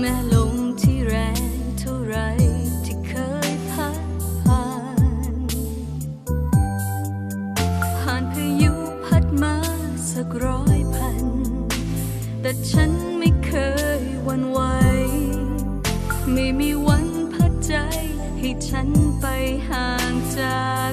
แม้ลมที่แรงเท่าไรที่เคยพัดผ่าน ผ่านพายุพัดมาสักร้อยพัน แต่ฉันไม่เคยวันไหว ไม่มีวันพัดใจให้ฉันไปห่างจาก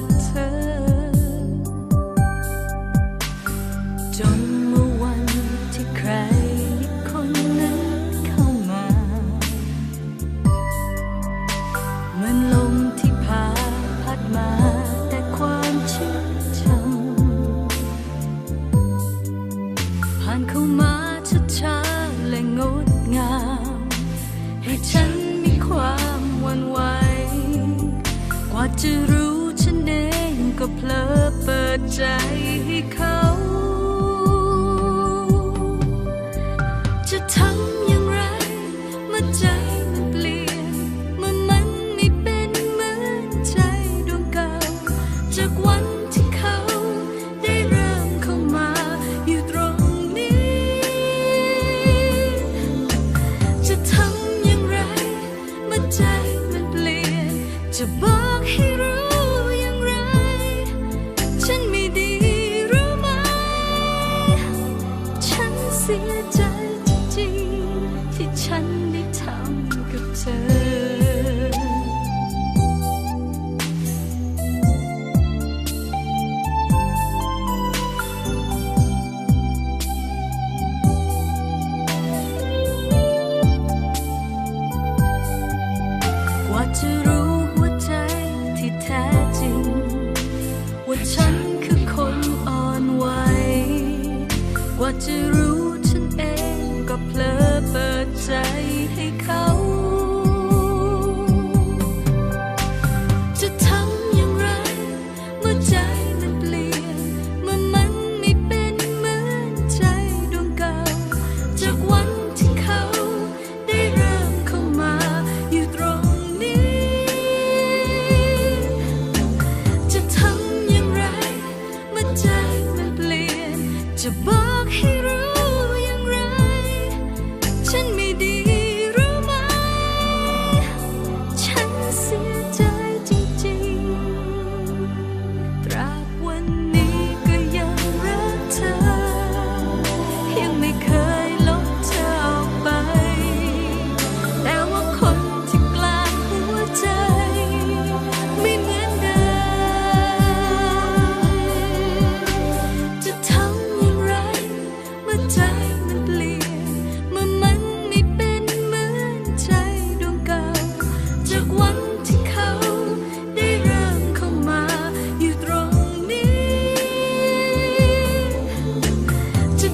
จะบอกให้รู้ย่งไร ฉันไม่ดีรู้ไหม ฉันเสียใจ จริง ว่าฉันคือคนอ่อนไหวกว่าจะรู้ to book here.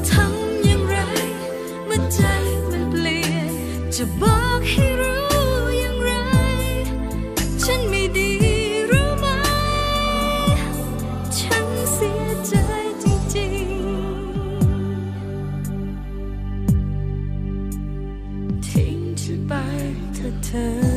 ทำอย่งไร เมื่อใจมันเปลี่ยน จะบอกให้รู้ย่งไร ฉันไม่ดีรู้ไหม ฉันเสียใจจริงๆ ทิ้งฉันไปเธอเธอ